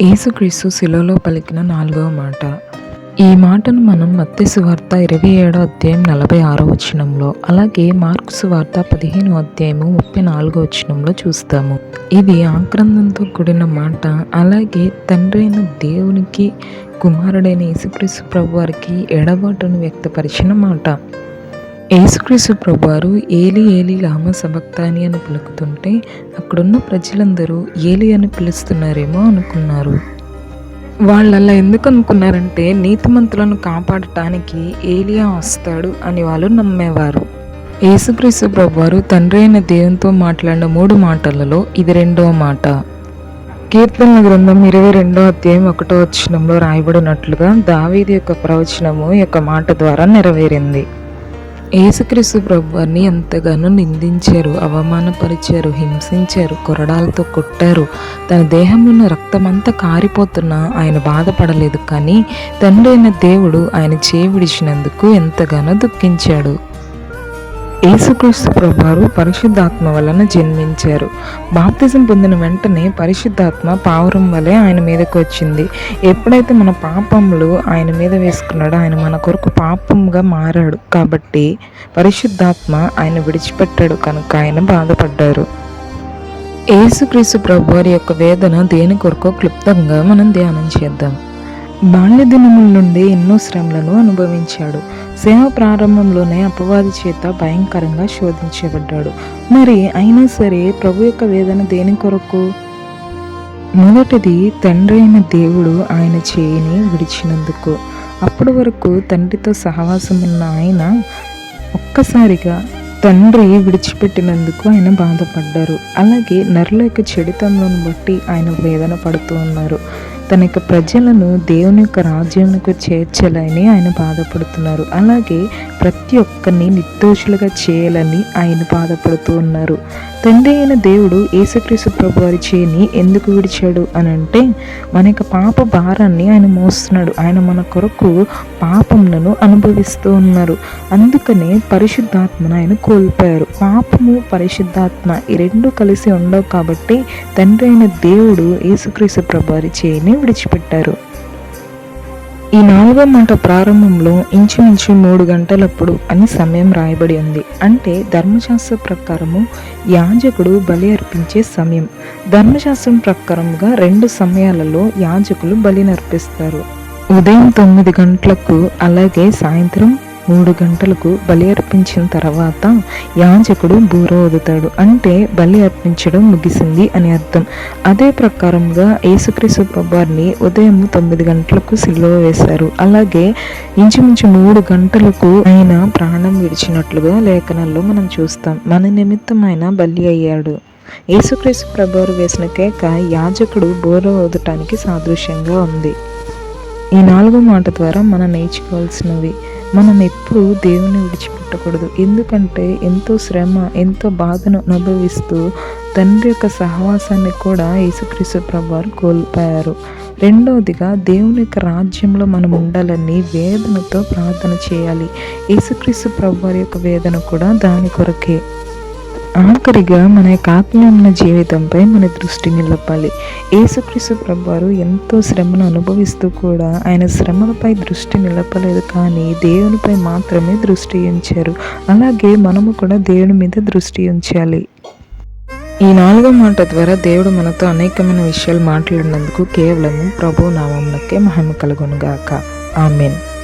యేసుక్రీస్తు శిలలో పలికిన నాలుగవ మాట. ఈ మాటను మనం మత్తి సువార్త ఇరవై ఏడో అధ్యాయం నలభై ఆరో వచనంలో అలాగే మార్క్స్ వార్త పదిహేను అధ్యాయము ముప్పై నాలుగో వచనంలో చూస్తాము. ఇది ఆక్రందంతో కూడిన మాట అలాగే తండ్రి అయిన దేవునికి కుమారుడైన యేసుక్రీస్తు ప్రభు వారికి ఎడబాటును వ్యక్తపరిచిన మాట. యేసుక్రీస్తు ప్రభువారు ఏలి ఏలి లామ సభక్తాని అని పిలుకుతుంటే అక్కడున్న ప్రజలందరూ ఏలి అని పిలుస్తున్నారేమో అనుకున్నారు. వాళ్ళు అలా ఎందుకు అనుకున్నారంటే నీతిమంతులను కాపాడటానికి ఏలియా వస్తాడు అని వాళ్ళు నమ్మేవారు. యేసుక్రీస్తు ప్రభువారు తండ్రి అయిన దేవునితో మాట్లాడిన మూడు మాటలలో ఇది రెండవ మాట. కీర్తనల గ్రంథం ఇరవై రెండో అధ్యాయం ఒకటో వచ్చినంలో రాయబడినట్లుగా దావీది యొక్క ప్రవచనము యొక్క మాట ద్వారా నెరవేరింది. యేసుక్రీస్తు ప్రభువారిని ఎంతగానో నిందించారు అవమానపరిచారు హింసించారు కొరడాలతో కొట్టారు. తన దేహంలో ఉన్న రక్తమంతా కారిపోతున్నా ఆయన బాధపడలేదు. కానీ తండ్రి అయిన దేవుడు ఆయన చేయి విడిచినందుకు ఎంతగానో దుఃఖించాడు. యేసుక్రీస్తు ప్రభువారు పరిశుద్ధాత్మ వలన జన్మించారు. బాప్తిజం పొందిన వెంటనే పరిశుద్ధాత్మ పావురం వలె ఆయన మీదకి వచ్చింది. ఎప్పుడైతే మన పాపములు ఆయన మీద వేసుకున్నాడో ఆయన మన కొరకు పాపంగా మారాడు. కాబట్టి పరిశుద్ధాత్మ ఆయన విడిచిపెట్టాడు కనుక ఆయన బాధపడ్డారు. యేసుక్రీస్తు ప్రభువారి యొక్క వేదన దేని కొరకు క్లుప్తంగా మనం ధ్యానం చేద్దాం. బాల్య దినముల నుండి ఎన్నో శ్రమలను అనుభవించాడు. సేవ ప్రారంభంలోనే అపవాది చేత భయంకరంగా శోధించబడ్డాడు. మరి అయినా సరే ప్రభు యొక్క వేదన దేని కొరకు? మొదటిది తండ్రి అయిన దేవుడు ఆయన చేయిని విడిచినందుకు. అప్పటి వరకు తండ్రితో సహవాసం ఉన్న ఆయన ఒక్కసారిగా తండ్రి విడిచిపెట్టినందుకు ఆయన బాధపడ్డారు. అలాగే నరుల యొక్క చెడితంలోను బట్టి ఆయన వేదన పడుతూ ఉన్నారు. తన యొక్క ప్రజలను దేవుని యొక్క రాజ్యంకు చేర్చాలని ఆయన బాధపడుతున్నారు. అలాగే ప్రతి ఒక్కరిని నిర్దోషులుగా చేయాలని ఆయన బాధపడుతూ ఉన్నారు. తండ్రి అయిన దేవుడు యేసుక్రీస్తు ప్రభు వారి చేయని ఎందుకు విడిచాడు అని అంటే మన యొక్క పాప భారాన్ని ఆయన మోస్తున్నాడు. ఆయన మన కొరకు పాపములను అనుభవిస్తూ ఉన్నారు. అందుకనే పరిశుద్ధాత్మను ఆయన కోల్పోయారు. పాపము పరిశుద్ధాత్మ ఈ రెండు కలిసి ఉండవు కాబట్టి తండ్రి అయిన దేవుడు యేసుక్రీస్తు ప్రభు వారి చేయని విడిచిపెట్టారు. ఈ నాలుగో మాట ప్రారంభంలో ఇంచుమించు మూడు గంటలప్పుడు అని సమయం రాయబడి ఉంది. అంటే ధర్మశాస్త్ర ప్రకారము యాజకుడు బలి అర్పించే సమయం. ధర్మశాస్త్రం ప్రకారంగా రెండు సమయాలలో యాజకులు బలిని అర్పిస్తారు. ఉదయం తొమ్మిది గంటలకు అలాగే సాయంత్రం మూడు గంటలకు బలి అర్పించిన తర్వాత యాజకుడు బూర వదుతాడు అంటే బలి అర్పించడం ముగిసింది అని అర్థం. అదే ప్రకారంగా యేసుక్రీస్తు ప్రభాన్ని ఉదయం తొమ్మిది గంటలకు సిలువ వేశారు. అలాగే ఇంచుమించు మూడు గంటలకు ఆయన ప్రాణం విడిచినట్లుగా లేఖనాల్లో మనం చూస్తాం. మన నిమిత్తం ఆయన బలి అయ్యాడు. యేసుక్రీస్తు ప్రభువారు వేసిన కేక యాజకుడు బోర వదటానికి సాదృశ్యంగా ఉంది. ఈ నాలుగో మాట ద్వారా మనం నేర్చుకోవాల్సినవి. మనం ఎప్పుడూ దేవుని విడిచిపెట్టకూడదు. ఎందుకంటే ఎంతో శ్రమ ఎంతో బాధను అనుభవిస్తూ తండ్రి యొక్క సహవాసాన్ని కూడా యేసుక్రీస్తు ప్రభువారు కోల్పోయారు. రెండవదిగా దేవుని యొక్క రాజ్యంలో మనం ఉండాలని వేదనతో ప్రార్థన చేయాలి. యేసుక్రీస్తు ప్రభువారి యొక్క వేదన కూడా దాని కొరకే. ఆఖరిగా మన యొక్క ఉన్న జీవితంపై మన దృష్టి నిలపాలి. యేసుక్రీస్తు ప్రభువారు ఎంతో శ్రమను అనుభవిస్తూ కూడా ఆయన శ్రమలపై దృష్టి నిలపలేదు కానీ దేవునిపై మాత్రమే దృష్టి ఉంచారు. అలాగే మనము కూడా దేవుని మీద దృష్టి ఉంచాలి. ఈ నాలుగో మాట ద్వారా దేవుడు మనతో అనేకమైన విషయాలు మాట్లాడినందుకు కేవలము ప్రభు నామంలోకే మహిమ కలుగునుగాక. ఆమెన్.